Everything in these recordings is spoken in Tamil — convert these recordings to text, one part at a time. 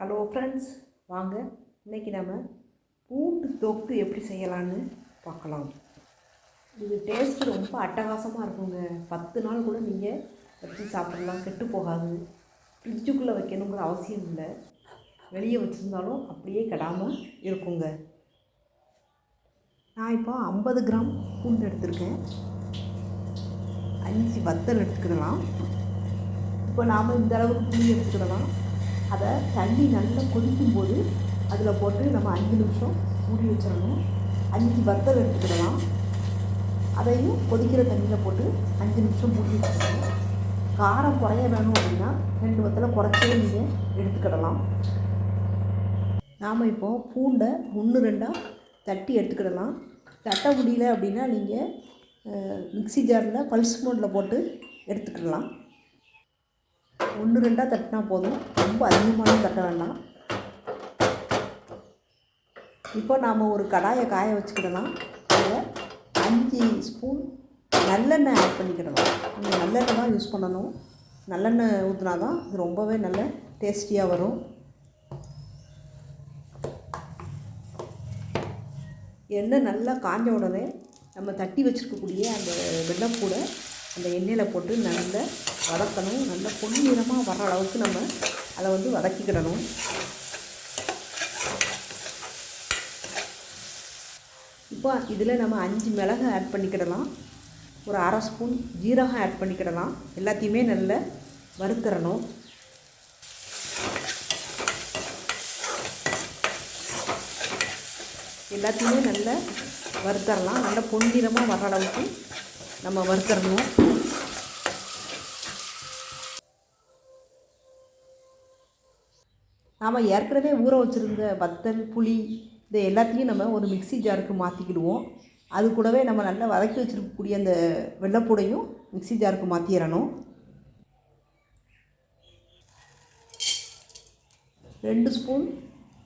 ஹலோ ஃப்ரெண்ட்ஸ் வாங்க இன்றைக்கி நம்ம பூண்டு தொக்கு எப்படி செய்யலான்னு பார்க்கலாம். இது டேஸ்ட்டு ரொம்ப அட்டகாசமாக இருக்குங்க. பத்து நாள் கூட நீங்கள் வச்சு சாப்பிடலாம். கெட்டு போகாது. ஃப்ரிட்ஜுக்குள்ளே வைக்கணுங்கிற அவசியம் இல்லை. வெளியே வச்சுருந்தாலும் அப்படியே கெடாமல் இருக்குங்க. நான் இப்போ ஐம்பது கிராம் பூண்டு எடுத்திருக்கேன். அஞ்சு வத்தல் எடுத்துக்கிடலாம். இப்போ நாம் இந்த அளவுக்கு புளி எடுத்துக்கிடலாம். அதை தண்ணி நல்லா கொதிக்கும்போது அதில் போட்டு நம்ம அஞ்சு நிமிஷம் மூடி வச்சிடணும். அஞ்சு வத்தல் எடுத்துக்கிடலாம். அதையும் கொதிக்கிற தண்ணியில் போட்டு அஞ்சு நிமிஷம் மூடி வச்சிடணும். காரம் குறைய வேணும் அப்படின்னா ரெண்டு வத்தலை குறைச்சே நீங்கள் எடுத்துக்கிடலாம். நாம் இப்போ பூண்டை ஒன்று ரெண்டாக தட்டி எடுத்துக்கிடலாம். தட்ட முடியல அப்படின்னா நீங்கள் மிக்ஸி ஜாரில் பல்ஸ் மோட்டில் போட்டு எடுத்துக்கிடலாம். ஒன்று ரெண்டாக தட்டினா போதும். ரொம்ப அதிகமாக தட்ட வேண்டாம். இப்போ நாம் ஒரு கடாயை காய வச்சுக்கிடலாம். அதில் அஞ்சு ஸ்பூன் நல்லெண்ணெய் ஆட் பண்ணிக்கிடலாம். நீங்கள் நல்லெண்ணெய் தான் யூஸ் பண்ணணும். நல்லெண்ணெய் ஊற்றினா தான் இது ரொம்பவே நல்ல டேஸ்டியாக வரும். எண்ணெய் நல்லா காஞ்ச உடனே நம்ம தட்டி வச்சுருக்கக்கூடிய அந்த வெள்ளைப்பூடை அந்த எண்ணெயில் போட்டு நல்லா வதக்கணும். நல்லா பொன்னிறமாக வர்ற அளவுக்கு நம்ம அதை வந்து வதக்கிக்கிடணும். இப்போ இதில் நம்ம அஞ்சு மிளகு ஆட் பண்ணிக்கிடலாம். ஒரு அரை ஸ்பூன் ஜீரகம் ஆட் பண்ணிக்கிடலாம். எல்லாத்தையுமே நல்லா வறுத்துறணும் எல்லாத்தையுமே நல்லா வறுத்தரலாம் நல்லா பொன்னிறமாக வர அளவுக்கு நம்ம வறுத்தரணும் நாம் ஏற்கனவே ஊற வச்சுருந்த வத்தல் புளி இது எல்லாத்தையும் நம்ம ஒரு மிக்ஸி ஜாருக்கு மாற்றிக்கிடுவோம் அது கூடவே நம்ம நல்லா வதக்கி வச்சுருக்கக்கூடிய அந்த வெள்ளைப்பூடையும் மிக்ஸி ஜாருக்கு மாற்றிடணும் ரெண்டு ஸ்பூன்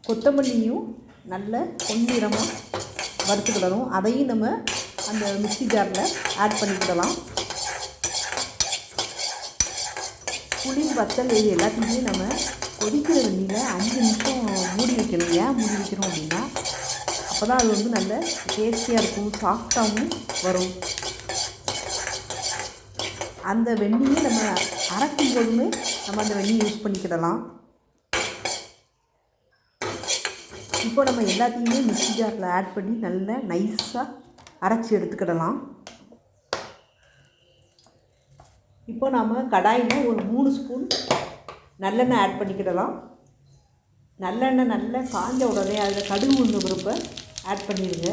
கொத்தமல்லியும் நல்ல பொன்னிறமாக வறுத்துக்கிடணும். அதையும் நம்ம அந்த மிக்ஸி ஜாரில் ஆட் பண்ணிக்கிடலாம். புளி வத்தல் இது எல்லாத்தையுமே நம்ம கொதிக்கிற தண்ணியில் அஞ்சு நிமிஷம் மூடி வைக்கணும். ஏன் மூடி வைக்கிறோம் அப்படின்னா அப்போ தான் அது வந்து நல்ல டேஸ்டியாக இருக்கும் சாஃப்டாகவும் வரும். அந்த வெண்ணியை நம்ம அரைக்கும் போதுமே நம்ம அந்த வெண்ணியை யூஸ் பண்ணிக்கிடலாம். இப்போ நம்ம எல்லாத்தையுமே மிக்சி ஜாரில் ஆட் பண்ணி நல்லா நைஸாக அரைச்சி எடுத்துக்கிடலாம். இப்போ நாம் கடாயில் ஒரு மூணு ஸ்பூன் நல்லெண்ணெய் ஆட் பண்ணிக்கிடலாம். நல்லெண்ணெய் நல்லா காஞ்ச உடனே அதில் கடுகு உளுந்து பருப்பை ஆட் பண்ணிடுங்க.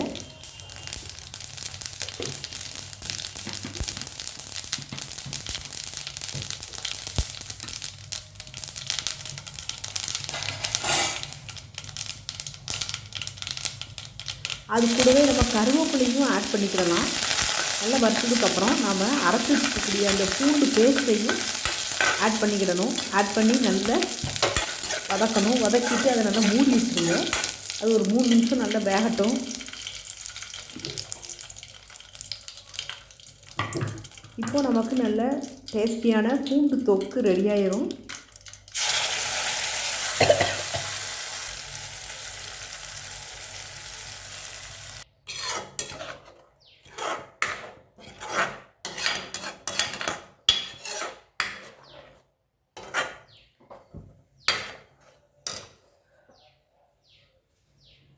அது கூடவே நம்ம கருவேப்பிலையும் ஆட் பண்ணிக்கிடலாம். நல்லா வறுத்ததுக்கப்புறம் நாம் அரைச்சி வச்சுக்கக்கூடிய அந்த பூண்டு பேஸ்ட்டையும் ஆட் பண்ணிக்கிடணும். ஆட் பண்ணி நல்லா வதக்கணும். வதக்கிட்டு அதை நல்லா மூடி வச்சுருங்க. அது ஒரு மூணு நிமிஷம் நல்லா வேகட்டும். இப்போது நமக்கு நல்ல டேஸ்டியான பூண்டு தொக்கு ரெடி ஆயிரும்.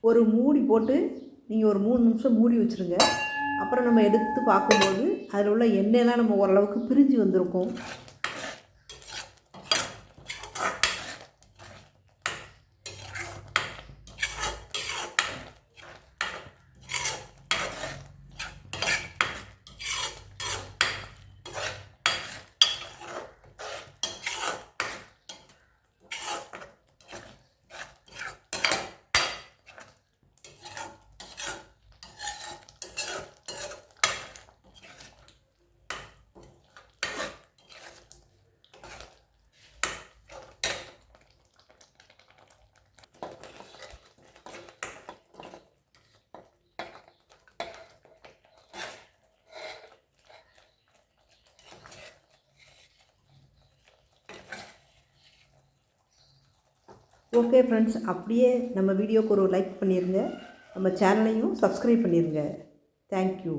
ஒரு மூடி போட்டு நீங்கள் ஒரு மூணு நிமிஷம் மூடி வச்சுருங்க. அப்புறம் நம்ம எடுத்து பார்க்கும்போது அதில் உள்ள எண்ணெயெல்லாம் நம்ம ஓரளவுக்கு பிரிஞ்சு வந்திருக்கும். ஓகே ஃப்ரெண்ட்ஸ் அப்படியே நம்ம வீடியோக்கு ஒரு லைக் பண்ணிடுங்க நம்ம சேனலையும் சப்ஸ்கிரைப் பண்ணிடுங்க தேங்க்யூ